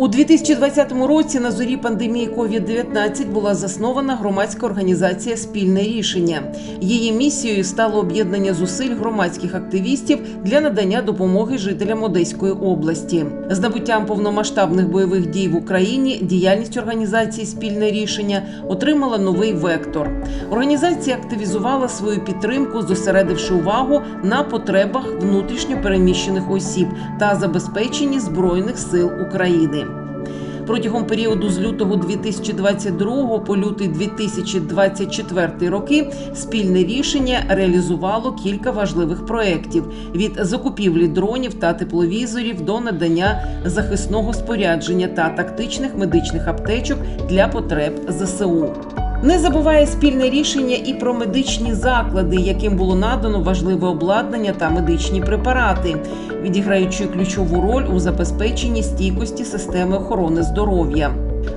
У 2020 році на зорі пандемії COVID-19 була заснована громадська організація Спільне рішення. Її місією стало об'єднання зусиль громадських активістів для надання допомоги жителям Одеської області. З набуттям повномасштабних бойових дій в Україні діяльність організації Спільне рішення отримала новий вектор. Організація активізувала свою підтримку, зосередивши увагу на потребах внутрішньо переміщених осіб та забезпеченні збройних сил України. Протягом періоду з лютого 2022 по лютий 2024 роки спільне рішення реалізувало кілька важливих проєктів від закупівлі дронів та тепловізорів до надання захисного спорядження та тактичних медичних аптечок для потреб ЗСУ. Не забуває спільне рішення і про медичні заклади, яким було надано важливе обладнання та медичні препарати, відіграючи ключову роль у забезпеченні стійкості системи охорони здоров'я.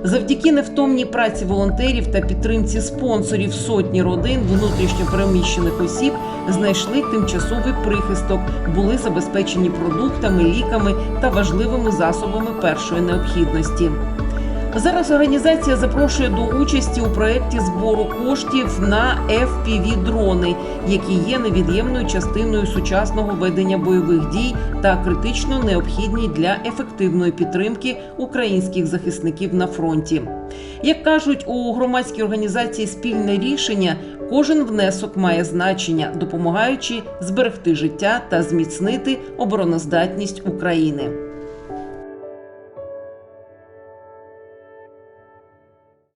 Завдяки невтомній праці волонтерів та підтримці спонсорів сотні родин внутрішньо переміщених осіб знайшли тимчасовий прихисток, були забезпечені продуктами, ліками та важливими засобами першої необхідності. Зараз організація запрошує до участі у проєкті збору коштів на fpv дрони, які є невід'ємною частиною сучасного ведення бойових дій та критично необхідні для ефективної підтримки українських захисників на фронті. Як кажуть у громадській організації спільне рішення, кожен внесок має значення, допомагаючи зберегти життя та зміцнити обороноздатність України.